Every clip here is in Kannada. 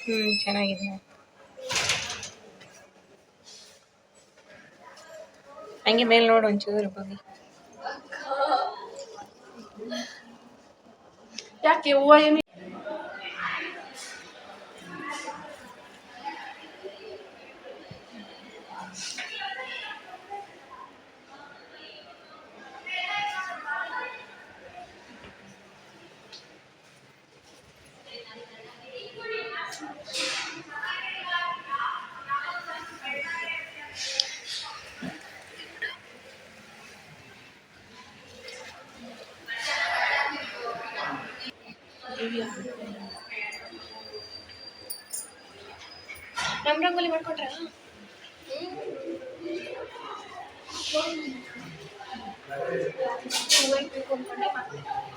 ಹ್ಮ್ ಚೆನ್ನಾಗಿದೆ. ಹಂಗೆ ಮೇಲೆ ನೋಡು ಒಂಚೂರು ಬಗ್ಗಿ Ya que voy a rangoli ಮಾಡ್ಕೊಟ್ರ ದಾರ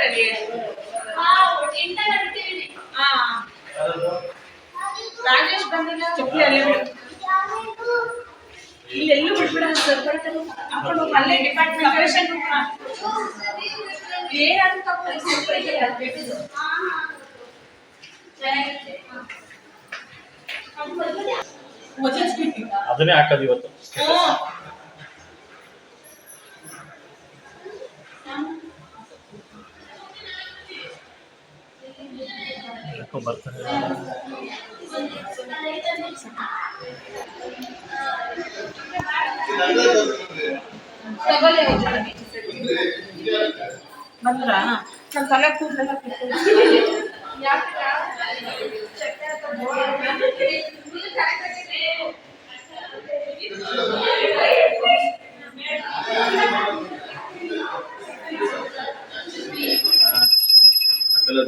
ಯಾರಿದ್ದಾರೆ ಅಲ್ಲಿ ಹಾ. ರಾಜೇಶ್ ಬಂದಿಲ್ಲ. ಚಪ್ಪಲಿ ಅಲ್ಲೇ ಬಿಡು. ಇಲ್ಲೆಲ್ಲೂ ಬಿಡ್ಬಿಡ ಹೋಗು. ಅಲ್ಲೇ ಡಿಪಾರ್ಟ್ಮೆಂಟ್ ಏನಾದ್ರು ತಗೊಂಡು. ವಜಸ್ಬಿಟ್ಟು. ಅದನ್ನೇ ಹಾಕೋದು ಇವತ್ತು. ಯಾಕೋ ಬರ್ತಾರೆ ತಗೊಳ್ಳಿ ಹೋಗ್ತಾರೆ. ಬಂದ್ರಾ ನಮ್ಮ ತಲೆ ಕೂದಲೆಲ್ಲ ಕಿತ್ತು. ಯಾಕೆ?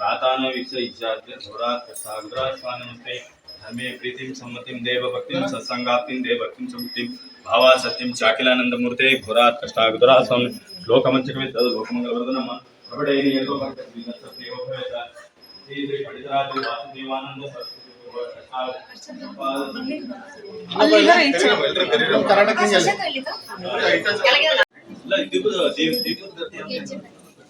ಪ್ರಾತಾನವಿಷಯಿಷ್ಯಾದ್ಯ ಘೋರಾತ್ ಸಾಗ್ರಾಶ್ವಾನಮತೆ ಧರ್ಮೇ ಪ್ರೀತಿಂ ಸಮ್ಮತಿಂ ದೇವ ಭಕ್ತಿಂ ಸತ್ಸಂಗಾಪ್ತಿಂ ದೇವ ಭಕ್ತಿಂ ಸಮೃದ್ಧಿಂ ಭಾವ ಸತ್ಯಂ ಚಾಕಿಲಾನಂದ ಮೂರ್ತೆ ಘೋರಾತ್ ಕಷ್ಟಾಗುರ ಸ್ವಾಮಿ ಲೋಕಮಂಚಕವಿದ್ದ ಅದು ಲೋಕಮಂಗಲ ಬರೆದು ನಮ್ಮ ಪ್ರಭಡೆಯಲ್ಲಿ ಎಲ್ಲೋ ವಾಸುದೇವಾನಂದ ಸರಸ್ವತಿ ದೀಪದ ದೀಪದ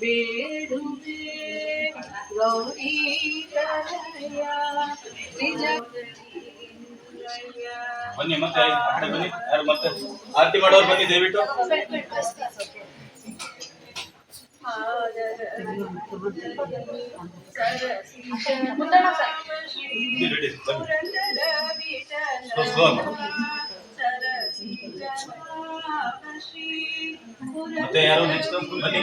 ಬೇಡುವೆ. ಗೌರಿ ನಿಜ ಬನ್ನಿ ಮತ್ತೆ ಆ ಬನ್ನಿ. ಯಾರು ಮತ್ತೆ? ಆರತಿ ಮಾಡೋರು ಬನ್ನಿ, ದಯವಿಟ್ಟು. ಮತ್ತೆ ಯಾರು ನೆಕ್ಸ್ಟ್ ಬನ್ನಿ.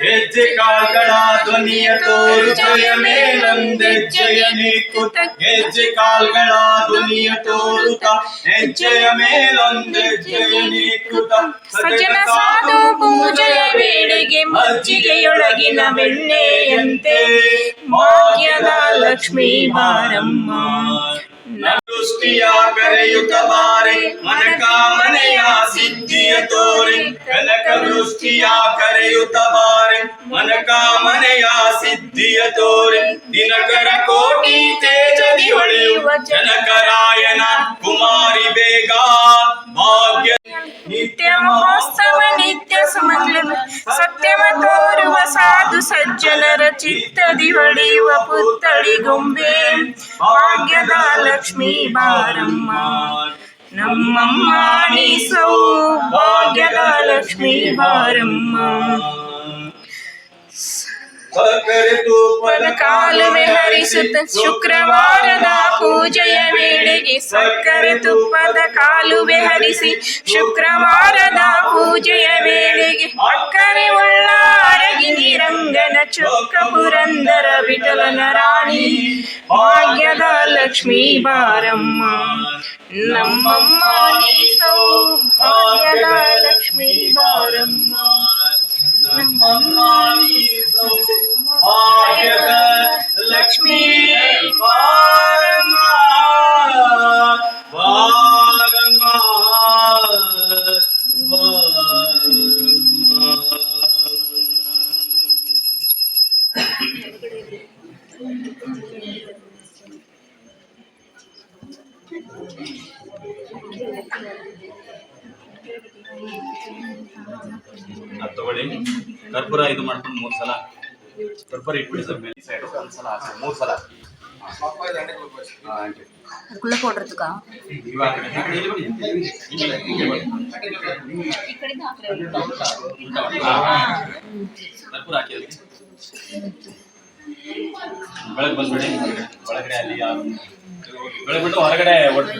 ಹೆಜ್ಜೆ ಕಾಲ್ಗಳ ಧ್ವನಿಯ ತೋರು ಜಯ ಮೇಲಂದೆಜ್ಜೆಯ ನೀಕುತ ಹೆಜ್ಜೆ ಕಾಲ್ಗಳ ಧ್ವನಿಯ ತೋರುತ್ತ ಹೆಜ್ಜೆಯ ಮೇಲೊಂದೆಜ್ಜೆಯ ನೀಕುತ ಸಜ್ಜನ ಸಾಧು ಪೂಜೆಯ ವೇಳೆಗೆ ಮಜ್ಜಿಗೆಯೊಳಗಿನ ಬೆಣ್ಣೆಯಂತೆ ಭಾಗ್ಯದ ಲಕ್ಷ್ಮೀ ಬಾರಮ್ಮ ದೃಷ್ಟಿಯ ಕರೆಯುತ್ತ ಬಾರೆ ಮನಕಾಮನೆಯ ಸಿದ್ಧಿಯ ತೋರೆ ಕನಕ ದೃಷ್ಟಿಯ ಕರೆಯುತ್ತ ಬಾರೆ ಮನಕಾಮನೆಯ ಸಿದ್ಧಿಯ ತೋರೆ ದಿನಕರ ಕೋಟಿ ತೇಜದಿ ಹೊಳೆಯುವ ಜನಕರಾಯನ ಕುಮಾರಿ ಬೇಗ ಭಾಗ್ಯ ನಿತ್ಯ ಮಹೋತ್ಸವ ನಿತ್ಯ ಸಮಗ್ರ ಸತ್ಯವ ತೋರುವ ಸಾಧು ಸಜ್ಜನರ ಚಿತ್ತದಿ ಹೊಳೆಯುವ ಪುತ್ತಳಿ ಗೊಂಬೆ. ಭಾಗ್ಯದ ಲಕ್ಷ್ಮೀ ಬಾರಮ್ಮ. ನಮ್ಮಮ್ಮ ನೀ ಸೌಭಾಗ್ಯದ ಲಕ್ಷ್ಮೀ ಬಾರಮ್ಮ. ಕಾಲುವೆ ಹರಿಸುತ್ತ ಶುಕ್ರವಾರದ ಪೂಜೆಯ ವೇಳೆಗೆ ಸಕ್ಕರೆ ತುಪ್ಪದ ಕಾಲುವೆ ಹರಿಸಿ ಶುಕ್ರವಾರದ ಪೂಜೆಯ ವೇಳೆಗೆ ಅಕ್ಕರೆ ಉಳ್ಳ ರಂಗನ ಚೊಕ್ಕ ಪುರಂದರ ವಿಠಲನ ರಾಣಿ. ಭಾಗ್ಯದ ಲಕ್ಷ್ಮೀ ಬಾರಮ್ಮ. ನಮ್ಮಮ್ಮ ನೀ ಸೌಭಾಗ್ಯದ ಲಕ್ಷ್ಮೀ ಬಾರಮ್ಮ. लक्ष्मी ಅದ್ ತಗೊಳ್ಳಿ. ಕರ್ಪೂರ ಇದು ಮಾಡ್ಕೊಂಡು ಮೂರು ಸಲ. ಕರ್ಪೂರ ಇಟ್ಬಿಡಿ ಸರ್ ಮೇಲೆ. ಸೈಡ್ ಒಂದ್ಸಲ ಆಚೆ ಮೂರು ಸಲ. ಕರ್ಪೂರ ಹಾಕಿ ಬೆಳಗ್ಗೆ ಬಂದ್ಬಿಡಿ. ಒಳಗಡೆ ಅಲ್ಲಿ ಯಾರು ಬೆಳಗ್ಗೆ ಬಿಟ್ಟು ಹೊರಗಡೆ ಹೊರಡ್ಬಿಡಿ